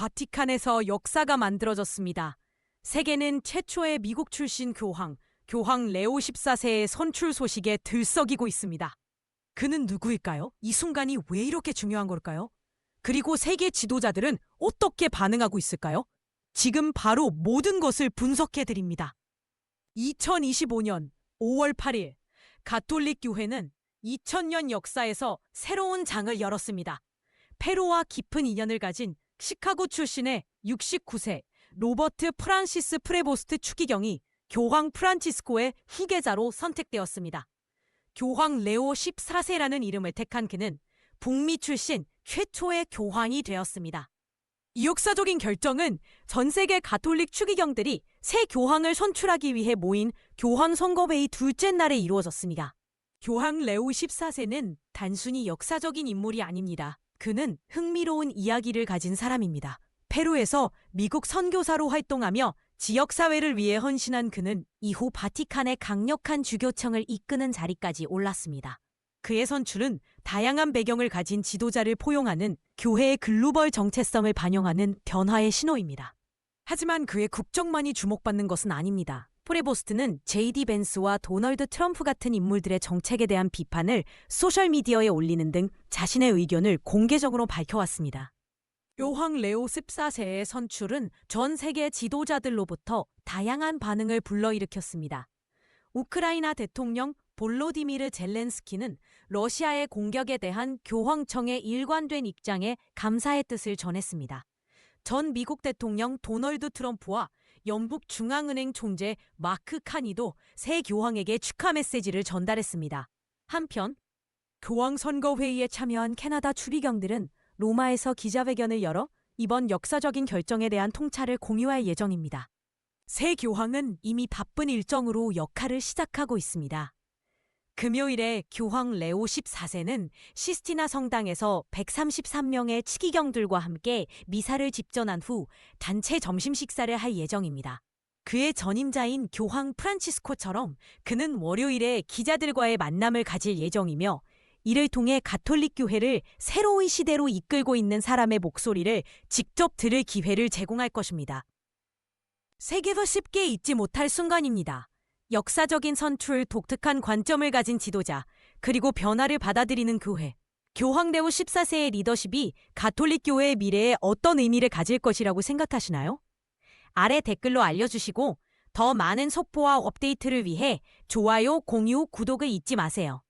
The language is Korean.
바티칸에서 역사가 만들어졌습니다. 세계는 최초의 미국 출신 교황, 교황 레오 14세의 선출 소식에 들썩이고 있습니다. 그는 누구일까요? 이 순간이 왜 이렇게 중요한 걸까요? 그리고 세계 지도자들은 어떻게 반응하고 있을까요? 지금 바로 모든 것을 분석해 드립니다. 2025년 5월 8일 가톨릭 교회는 2000년 역사에서 새로운 장을 열었습니다. 페루와 깊은 인연을 가진 시카고 출신의 69세 로버트 프란시스 프레보스트 추기경이 교황 프란치스코의 후계자로 선택되었습니다. 교황 레오 14세라는 이름을 택한 그는 북미 출신 최초의 교황이 되었습니다. 이 역사적인 결정은 전 세계 가톨릭 추기경들이 새 교황을 선출하기 위해 모인 교황 선거회의 둘째 날에 이루어졌습니다. 교황 레오 14세는 단순히 역사적인 인물이 아닙니다. 그는 흥미로운 이야기를 가진 사람입니다. 페루에서 미국 선교사로 활동하며 지역사회를 위해 헌신한 그는 이후 바티칸의 강력한 주교청을 이끄는 자리까지 올랐습니다. 그의 선출은 다양한 배경을 가진 지도자를 포용하는 교회의 글로벌 정체성을 반영하는 변화의 신호입니다. 하지만 그의 국정만이 주목받는 것은 아닙니다. 프레보스트는 제이디 벤스와 도널드 트럼프 같은 인물들의 정책에 대한 비판을 소셜미디어에 올리는 등 자신의 의견을 공개적으로 밝혀왔습니다. 요황 레오 14세의 선출은 전 세계 지도자들로부터 다양한 반응을 불러일으켰습니다. 우크라이나 대통령 볼로디미르 젤렌스키는 러시아의 공격에 대한 교황청의 일관된 입장에 감사의 뜻을 전했습니다. 전 미국 대통령 도널드 트럼프와 영국 중앙은행 총재 마크 카니도 새 교황에게 축하 메시지를 전달했습니다. 한편 교황 선거 회의에 참여한 캐나다 추비경들은 로마에서 기자회견을 열어 이번 역사적인 결정에 대한 통찰을 공유할 예정입니다. 새 교황은 이미 바쁜 일정으로 역할을 시작하고 있습니다. 금요일에 교황 레오 14세는 시스티나 성당에서 133명의 치기경들과 함께 미사를 집전한 후 단체 점심 식사를 할 예정입니다. 그의 전임자인 교황 프란치스코처럼 그는 월요일에 기자들과의 만남을 가질 예정이며 이를 통해 가톨릭 교회를 새로운 시대로 이끌고 있는 사람의 목소리를 직접 들을 기회를 제공할 것입니다. 세계도 쉽게 잊지 못할 순간입니다. 역사적인 선출, 독특한 관점을 가진 지도자, 그리고 변화를 받아들이는 교회. 교황대우 14세의 리더십이 가톨릭 교회의 미래에 어떤 의미를 가질 것이라고 생각하시나요? 아래 댓글로 알려주시고 더 많은 속보와 업데이트를 위해 좋아요, 공유, 구독을 잊지 마세요.